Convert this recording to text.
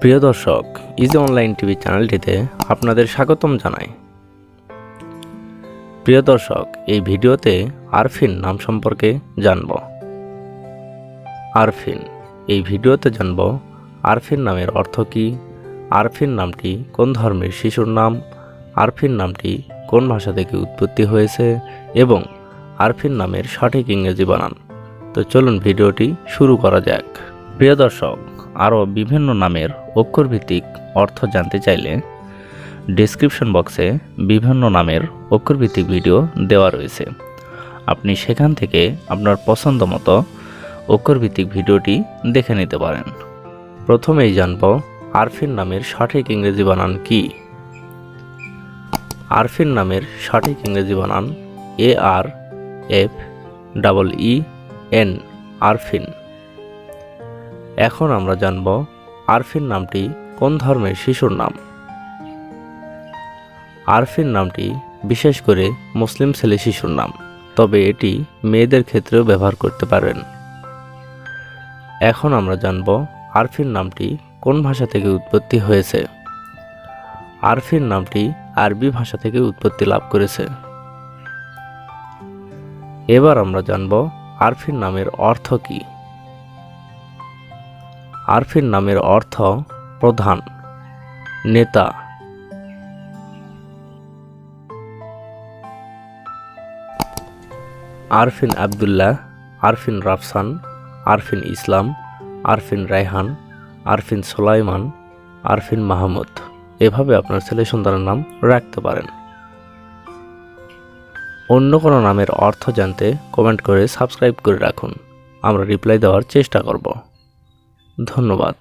প্রিয় দর্শক easy online TV চ্যানেলটিতে আপনাদের স্বাগতম জানাই। প্রিয় দর্শক, এই ভিডিওতে আরফিন নাম সম্পর্কে জানব। আরফিন, এই ভিডিওতে জানব আরফিন নামের অর্থ কী, আরফিন নামটি কোন ধর্মের শিশুর নাম, আরফিন নামটি কোন ভাষা থেকে উৎপত্তি হয়েছে, এবং আরফিন নামের সঠিক ইংরেজি বানান। তো চলুন ভিডিওটি শুরু করা যাক। প্রিয় দর্শক আরও বিভিন্ন নামের অক্ষরভিত্তিক অর্থ জানতে চাইলে ডেসক্রিপশন বক্সে বিভিন্ন নামের অক্ষরভিত্তিক ভিডিও দেওয়া রয়েছে। আপনি সেখান থেকে আপনার পছন্দ মতো অক্ষরভিত্তিক ভিডিওটি দেখে নিতে পারেন। প্রথমেই জানব আরফিন নামের সঠিক ইংরেজি বানান কি? আরফিন নামের সঠিক ইংরেজি বানান A R F double E N Arfin. এখন আমরা জানব আরফিন নামটি কোন ধর্মের শিশুর নাম। আরফিন নামটি বিশেষ করে মুসলিম ছেলে শিশুর নাম, তবে এটি মেয়েদের ক্ষেত্রেও ব্যবহার করতে পারেন। এখন আমরা জানব আরফিন নামটি কোন ভাষা থেকে উৎপত্তি হয়েছে। আরফিন নামটি আরবি ভাষা থেকে উৎপত্তি লাভ করেছে। এবার আমরা জানব আরফিন নামের অর্থ কী। আরফিন নামের অর্থ প্রধান, নেতা। আরফিন আবদুল্লাহ, আরফিন রাফসান, আরফিন ইসলাম, আরফিন রায়হান, আরফিন সোলাইমান, আরফিন মাহমুদ। এভাবে আপনার ছেলে সন্তানের নাম রাখতে পারেন। অন্য কোনো নামের অর্থ জানতে কমেন্ট করে সাবস্ক্রাইব করে রাখুন। আমরা রিপ্লাই দেওয়ার চেষ্টা করব। ধন্যবাদ